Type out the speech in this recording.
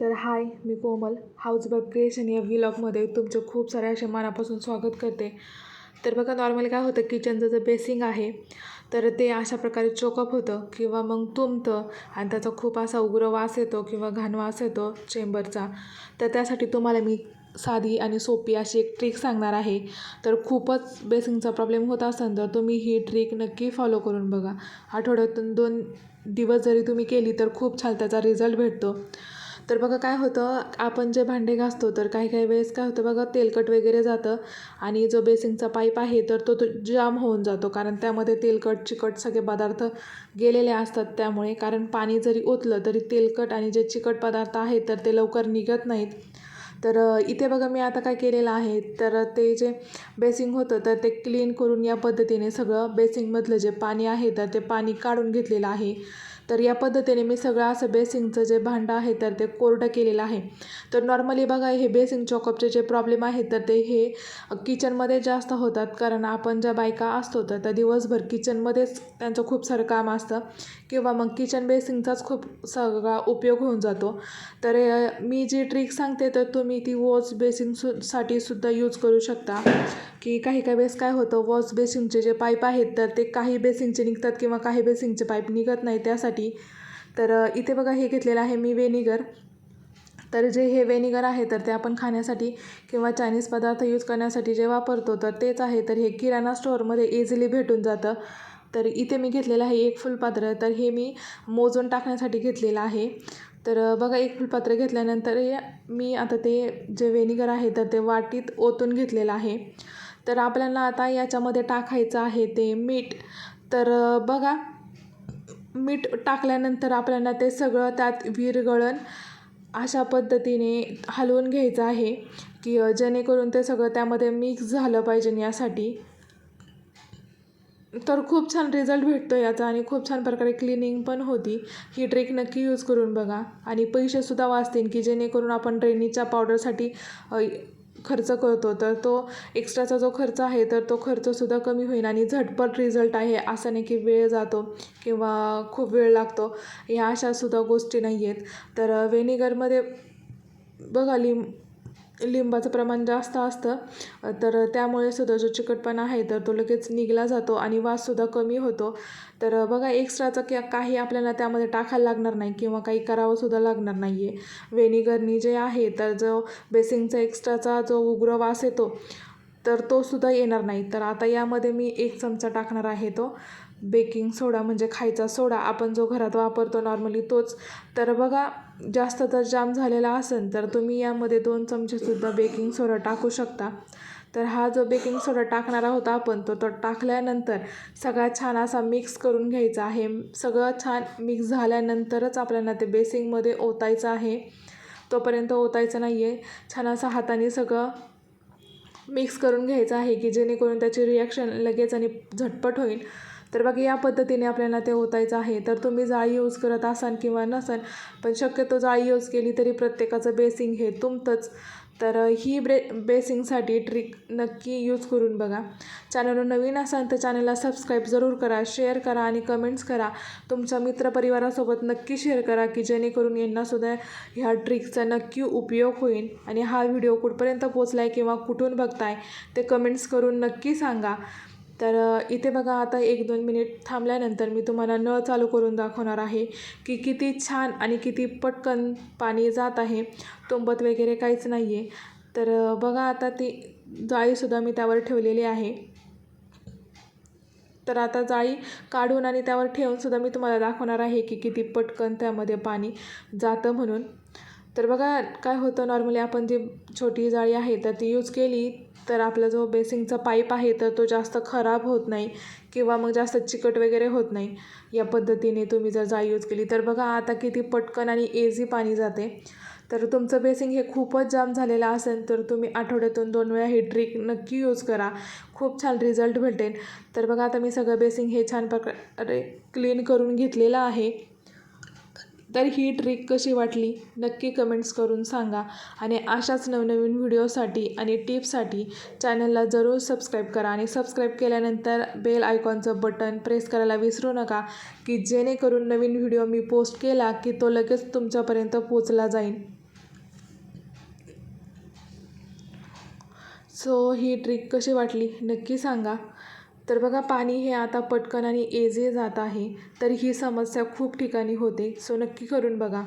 तर हाय मी Komal house wife creation या व्लॉगमध्ये तुमचं खूप सारे असे मनापासून स्वागत करते. तर बघा नॉर्मली काय होतं किचनचं जे बेसिंग आहे तर ते अशा प्रकारे चोकअप होतं किंवा मग तुंबतं आणि त्याचा खूप असा उग्र वास येतो किंवा घाण वास येतो चेंबरचा. तर त्यासाठी तुम्हाला मी साधी आणि सोपी अशी एक ट्रिक सांगणार आहे. तर खूपच बेसिंगचा प्रॉब्लेम होत असेल तर तुम्ही ही ट्रिक नक्की फॉलो करून बघा. आठवड्यातून दोन दिवस जरी तुम्ही केली तर खूप छान त्याचा रिझल्ट भेटतो. तर बघा काय होतं आपण जे भांडे घासतो तर काही काही वेळेस काय होतं बघा तेलकट वगैरे जातं आणि जो बेसिंगचा पाईप आहे तर तो तो जाम होऊन जातो. कारण त्यामध्ये तेलकट चिकट सगळे पदार्थ गेलेले असतात त्यामुळे. कारण पाणी जरी ओतलं तरी तेलकट आणि जे चिकट पदार्थ आहेत तर ते लवकर निघत नाहीत. तर इथे बघा मी आता काय केलेलं आहे तर ते जे बेसिंग होतं तर ते क्लीन करून या पद्धतीने सगळं बेसिंगमधलं जे पाणी आहे तर ते पाणी काढून घेतलेलं आहे. तर या पद्धतीने मी सगळं असं बेसिंगचं जे भांडं आहे तर ते कोरडं केलेलं आहे. तर नॉर्मली बघा हे बेसिंग चॉकअपचे जे प्रॉब्लेम आहेत तर ते हे किचनमध्ये जास्त होतात. कारण आपण ज्या बायका असतो तर त्या दिवसभर किचनमध्येच त्यांचं खूप सारं काम असतं. किंवा मग किचन बेसिंगचाच खूप सगळा उपयोग होऊन जातो. तर मी जी ट्रिक सांगते तर तुम्ही ती वॉश बेसिंग सु साठी सुद्धा यूज करू शकता. की काही काही वेळेस काय होतं वॉश बेसिंगचे जे पाईप आहेत तर ते काही बेसिंगचे निघतात किंवा काही बेसिंगचे पाईप निघत नाही. त्यासाठी तर इथे बघा हे घेतलेलं आहे मी वेनिगर तर जे हे वेनिगर आहे तर ते आपण खाण्यासाठी किंवा चायनीज पदार्थ यूज करण्यासाठी जे वापरतो तर तेच आहे. तर हे किराणा स्टोअरमध्ये इझिली भेटून जातं. तर इथे मी घेतलेलं आहे एक फुलपात्र. तर हे मी मोजून टाकण्यासाठी घेतलेलं आहे. तर बघा एक फुलपात्र घेतल्यानंतर मी आता ते जे वेनिगर आहे तर ते वाटीत ओतून घेतलेलं आहे. तर आपल्याला आता याच्यामध्ये टाकायचं आहे ते मीठ. तर बघा मीठ टाकल्यानंतर आपल्याला ते सगळं त्यात विरघळण अशा पद्धतीने हलवून घ्यायचं आहे की जेणेकरून ते सगळं त्यामध्ये मिक्स झालं पाहिजे यासाठी. तर खूप छान रिझल्ट भेटतो याचा आणि खूप छान प्रकारे क्लिनिंग पण होती. ही ट्रिक नक्की यूज करून बघा. आणि पैसेसुद्धा वाचतील की जेणेकरून आपण ड्रेनेजच्या पावडरसाठी खर्च करतो तर तो एक्स्ट्राचा जो खर्च आहे तर तो खर्चसुद्धा कमी होईल आणि झटपट रिझल्ट आहे असं नाही की वेळ जातो किंवा खूप वेळ लागतो. ह्या अशासुद्धा गोष्टी नाही आहेत तर व्हेनेगरमध्ये बघा लिंब लिंबाचं प्रमाण जास्त असतं. तर त्यामुळे सुद्धा जो चिकटपणा आहे तर तो लगेच निघला जातो आणि वाससुद्धा कमी होतो. तर बघा एक्स्ट्राचं क्या काही आपल्याला त्यामध्ये टाकायला लागणार नाही किंवा काही करावंसुद्धा लागणार नाही आहे व्हेनिगरनी जे आहे तर जो बेसिंगचा एक्स्ट्राचा जो उग्र वास येतो तर तो सुद्धा येणार नाही. तर आता यामध्ये मी एक चमचा टाकणार आहे तो. बेकिंग सोडा म्हणजे खायचा सोडा आपण जो घरात वापरतो नॉर्मली तोच. तर बघा जास्त तर जाम झालेला असेल तर तुम्ही यामध्ये दोन चमचेसुद्धा बेकिंग सोडा टाकू शकता. तर हा जो बेकिंग सोडा टाकणारा होता आपण तो तो टाकल्यानंतर सगळा छान असा मिक्स करून घ्यायचा आहे. सगळं छान मिक्स झाल्यानंतरच आपल्याला ते बेसिंगमध्ये ओतायचं आहे. तोपर्यंत ओतायचं नाही आहे छान असा हाताने सगळं मिक्स करून घ्यायचं आहे की जेणेकरून त्याची रिॲक्शन लगेच आणि झटपट होईल. तर बघा या पद्धतीने आपल्याला ते ओतायचं आहे. तर तुम्ही जाळी यूज करत असाल किंवा नसाल पण शक्यतो जाळी यूज केली तरी प्रत्येकाचं बेसिंग हे तुमतंच. तर ही ब्रे बेसिंगसाठी ट्रिक नक्की यूज करून बघा. चॅनलवर नवीन असाल तर चॅनलला सबस्क्राईब जरूर करा शेअर करा आणि कमेंट्स करा. तुमच्या मित्रपरिवारासोबत नक्की शेअर करा की जेणेकरून यांनासुद्धा ह्या ट्रिकचा नक्की उपयोग होईल. आणि हा व्हिडिओ कुठपर्यंत पोचला आहे किंवा कुठून बघताय ते कमेंट्स करून नक्की सांगा. तर इथे बघा आता एक दोन मिनिट थांबल्यानंतर मी तुम्हाला नळ चालू करून दाखवणार आहे की किती छान आणि किती पटकन पाणी जात आहे. तुंबत वगैरे काहीच नाही आहे तर बघा आता ती जाळीसुद्धा मी त्यावर ठेवलेली आहे. तर आता जाळी काढून आणि त्यावर ठेवूनसुद्धा मी तुम्हाला दाखवणार आहे की किती पटकन त्यामध्ये पाणी जातं म्हणून. तर बघा काय होतं नॉर्मली आपण जी छोटी जाळी आहे तर ती यूज केली तर आपला जो बेसिंगचा पाईप आहे तर तो जास्त खराब होत नाही किंवा मग जास्त चिकट वगैरे होत नाही. या पद्धतीने तुम्ही जर जाळी यूज केली तर बघा आता किती पटकन आणि एझी पाणी जाते. तर तुमचं बेसिंग हे खूपच जाम झालेलं असेल तर तुम्ही आठवड्यातून दोन वेळा ही ट्रिक नक्की यूज करा. खूप छान रिझल्ट भेटेल. तर बघा आता मी सगळं बेसिंग हे छान प्रकारे क्लीन करून घेतलेलं आहे. तर ही ट्रिक कशी वाटली? नक्की कमेंट्स करून सांगा. आणि अशाच नवनवीन व्हिडिओसाठी आणि टिप्ससाठी चॅनलला जरूर सबस्क्राईब करा आणि सबस्क्राईब केल्यानंतर बेल आयकॉनचं बटन प्रेस करायला विसरू नका की जेणेकरून नवीन व्हिडिओ मी पोस्ट केला की तो लगेच तुमच्यापर्यंत पोचला जाईल सो ही ट्रिक कशी वाटली? नक्की सांगा. तर बघा पाणी हे आता पटकन आणि एझी जात आहे. तर ही समस्या खूप ठिकाणी होते. सो नक्की करून बघा.